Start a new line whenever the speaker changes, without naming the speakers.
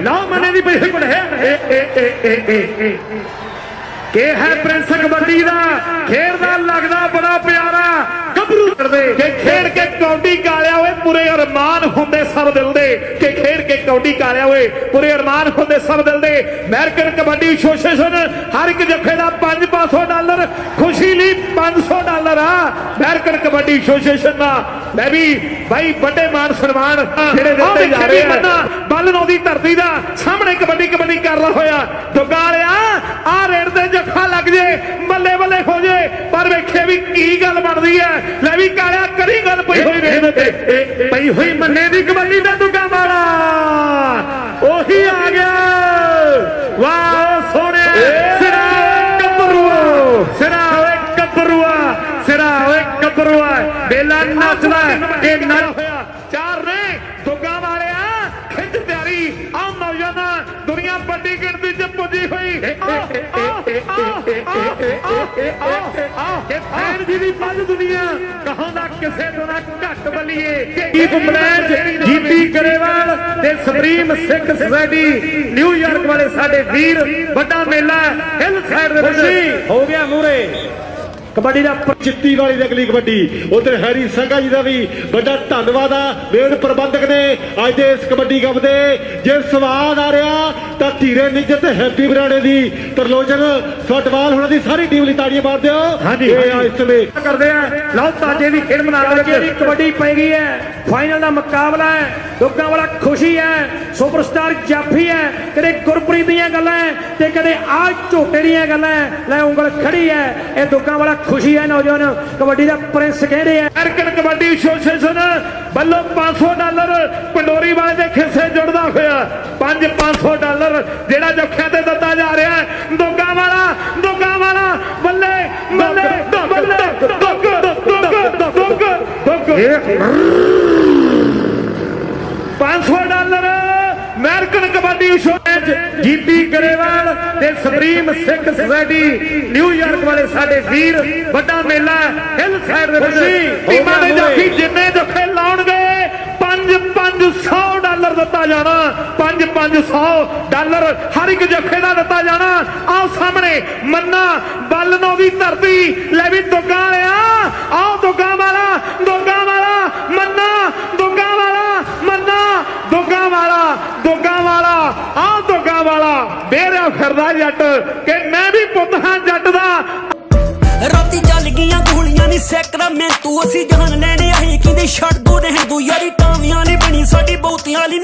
ਲਓ
ਦੀ ਪਈ ਹੋਈ ਹੈ। ਏ ਏ ਏ ਏ ਕੇ ਹੈ ਪ੍ਰਿੰਸ ਕਬੱਡੀ ਦਾ? ਖੇਡਦਾ ਲੱਗਦਾ ਬੜਾ ਪਿਆਰਾ। ਗੱਭਰੂ ਕਰਦੇ। ਕਿ ਖੇਡ ਕੇ ਕੌਡੀ ਕਾਲਿਆ ਹੋਏ ਪੂਰੇ ਅਰਮਾਨ ਹੁੰਦੇ ਸਭ ਦਿਲ ਦੇ। ਕਿ ਖੇਡ ਕੇ ਕੌਡੀ ਕਾਲਿਆ ਓਏ ਪੂਰੇ ਅਰਮਾਨ ਹੁੰਦੇ ਸਭ ਦਿਲ ਦੇ ਅਮਰੀਕਨ ਕਬੱਡੀ ਐਸੋਸੀਏਸ਼ਨ ਹਰ ਇੱਕ ਜੱਫੇ ਦਾ 5-500 ਡਾਲਰ ਖੁਸ਼ੀ ਲਈ 500 ਡਾਲਰ ਆ ਅਮਰੀਕਨ ਕਬੱਡੀ ਐਸੋਸੀਏਸ਼ਨ ਦਾ ਮੈਂ ਵੀ ਭਾਈ ਵੱਡੇ ਮਾਨ ਸਨਮਾਨ ਜਿਹੜੇ ਦਿੱਤੇ ਜਾ ਰਹੇ ਆ ਬੱਲਨੋਂ ਦੀ ਧਰਤੀ ਦਾ ਸਾਹਮਣੇ ਕਬੱਡੀ ਕਬੱਡੀ ਕਰਦਾ ਹੋਇਆ ਦੁੱਗਾ ਵਾਲਿਆ ਆ ਰੇਡ ਤੇ ਜੱਫਾ ਲੱਗ ਜੇ ਬੱਲੇ ਬੱਲੇ ਹੋ ਜੇ ਪਰ ਵੇਖੇ ਵੀ ਕੀ ਗੱਲ ਬਣਦੀ ਹੈ ਲੈ ਵੀ ਕਾਲਿਆ ਕਰੀ ਗੱਲ ਪਈ ਹੋਈ ਰੇਡ ਤੇ ਪਈ ਹੋਈ ਮੰਨੇ ਦੀ ਕਬੱਡੀ ਦਾ ਦੁੱਗਾ ਬੇਲਾ ਨੱਚਦਾ ਇਹ ਨੱਚ ਹੋਇਆ? ਚਾਰ ਨੇ ਦੁੱਗਾ ਵਾਲਿਆ ਖਿੱਚ ਤਿਆਰੀ। ਆ ਨੌਜਵਾਨਾਂ ਦੁਨੀਆ ਵੱਡੀ ਗਿਣਤੀ 'ਚ ਪੁੱਜੀ ਹੋਈ। ਇਹ ਫੈਨ ਜੀ ਦੀ ਪੰਜ ਦੁਨੀਆ। ਕਹਾਂਦਾ ਕਿਸੇ ਤੋਂ ਨਾ ਘੱਟ ਬੱਲੀਏ। ਜੀਪੀ ਤੇ supreme Sikh society New York ਵਾਲੇ ਸਾਡੇ ਵੀਰ ਵੱਡਾ ਮੇਲਾ ਹਿੱਲ ਸਾਈਡ ਦੇ ਵਿੱਚ।
ਹੋ ਗਿਆ ਮੂਰੇ।
ਕਬੱਡੀ ਦਾ
ਚਿੱਤੀ ਵਾਲੀ ਦੀ ਅਗਲੀ ਕਬੱਡੀ। ਉਧਰ ਹੈਰੀ ਸੰਘਾ ਜੀ ਦਾ ਵੀ ਵੱਡਾ ਧੰਨਵਾਦ ਆ। ਮੇਰ ਪ੍ਰਬੰਧਕ ਨੇ ਅੱਜ ਦੇ ਇਸ ਕਬੱਡੀ ਕੱਪ ਦੇ। ਜੇ ਸਵਾਦ ਆ ਰਿਹਾ ਤਾਂ ਧੀਰੇ ਨਿੱਜਰ ਤੇ ਹੈਪੀ ਬਰਾੜੇ ਦੀ ਤਰਲੋਚਨ ਫੁੱਟਬਾਲ ਹੁਣਾਂ ਦੀ ਸਾਰੀ ਟੀਮ ਲਈ ਤਾੜੀਆਂ ਮਾਰ ਦਿਓ
ਹਾਂਜੀ,
ਇਹ ਆ
ਹਾਂਜੀ।
ਇਸ ਸਮੇਂ
ਕਰਦੇ ਆ। ਲਓ ਤਾਜੇ ਦੀ ਖੇਡ ਮੈਦਾਨ
ਤਾਜੇ ਦੀ
ਵਿੱਚ
ਕਬੱਡੀ ਪੈ ਗਈ ਹੈ। ਫਾਈਨਲ ਦਾ ਮੁਕਾਬਲਾ ਹੈ। ਦੁੱਗਾਂ ਵਾਲਾ ਖੁਸ਼ੀ ਹੈ। ਸੁਪਰਸਟਾਰ ਜਾਫੀ ਹੈ। ਕਦੇ ਗੁਰਪ੍ਰੀਤ ਦੀਆਂ ਗੱਲਾਂ ਹੈ ਤੇ ਕਦੇ ਆ ਝੋਟੇ ਦੀਆਂ ਗੱਲਾਂ ਹੈ। ਲੈ ਉਂਗਲ ਖੜੀ ਹੈ। ਇਹ ਦੁੱਗਾਂ ਵਾਲਾ ਖੁਸ਼ੀ ਹੈ ਨੌਜਵਾਨ। ਕਬੱਡੀ ਦਾ ਪ੍ਰਿੰਸ ਕਹਿੰਦੇ ਆ
ਅਮਰੀਕਨ ਕਬੱਡੀ ਐਸੋਸੀਏਸ਼ਨ ਵੱਲੋਂ 500 ਡਾਲਰ ਪੰਡੋਰੀ ਵਾਲੇ ਦੇ ਖਿੱਸੇ ਜੁੜਦਾ ਹੋਇਆ। 5 500 ਡਾਲਰ ਜਿਹੜਾ ਜੱਫਿਆਂ ਤੇ ਦਿੱਤਾ ਜਾ ਰਿਹਾ ਹੈ। ਦੋਗਾ ਵਾਲਾ ਦੋਗਾ ਵਾਲਾ ਬੱਲੇ ਬੱਲੇ ਬੱਲੇ ਦੁੱਗ ਦੁੱਗ ਦੁੱਗ ਦੁੱਗ 500 dollar American kabaddi association GP Karewal ਤੇ ਸੁਪਰੀਮ ਸਿੱਖ ਸੁਸਾਇਟੀ ਨਿਊਯਾਰਕ ਵਾਲੇ ਸਾਡੇ ਵੀਰ ਵੱਡਾ ਮੇਲਾ ਹਿੱਲ ਸਾਈਡ ਦੇ ਵਿੱਚ ਟੀਮਾਂ ਦੇ ਜਾਫੀ ਜਿੰਨੇ ਜੱਫੇ ਲਾਉਣਗੇ 5 500 ਡਾਲਰ ਦਿੱਤਾ ਜਾਣਾ। 5 500 ਡਾਲਰ ਹਰ ਇੱਕ ਜੱਫੇ ਦਾ ਦਿੱਤਾ ਜਾਣਾ। ਆਓ ਸਾਹਮਣੇ, ਮੰਨਾ ਬੱਲਨੋਂ ਦੀ ਧਰਤੀ, ਲੈ ਵੀ ਦੁੱਗਾ ਵਾਲਿਆ। ਆਓ ਦੁੱਗਾ ਵਾਲਾ ਦੁੱਗਾ ਵਾਲਾ, ਮੰਨਾ ਦੁੱਗਾ ਵਾਲਾ, ਮੰਨਾ ਦੁੱਗਾ ਵਾਲਾ ਦੁੱਗਾ ਵਾਲਾ। ਆਹ ਦੁੱਗਾ ਵਾਲਾ। ਬੇਰਿਆ ਫਿਰਦਾ ਜੱਟ ਕਿ ਮੈਂ ਵੀ ਪੁੱਤ ਹਾਂ ਜੱਟ ਦਾ।
ਰਾਤੀ ਚੱਲ ਗਈਆਂ ਗੋਲੀਆਂ ਨਹੀਂ ਸੈਕਰਾ ਮੈਂ। ਤੂੰ ਅਸੀਂ ਜਾਨ ਲੈਣੇ ਆਹੀ ਕਹਿੰਦੇ ਛੱਡ ਦੋ ਰਹਿਣ ਦੋ। ਯਾਰੀ ਟਾਵੀਆਂ ਨੇ ਬਣੀ, ਸਾਡੀ ਬਹੁਤੀਆਂ ਲਈ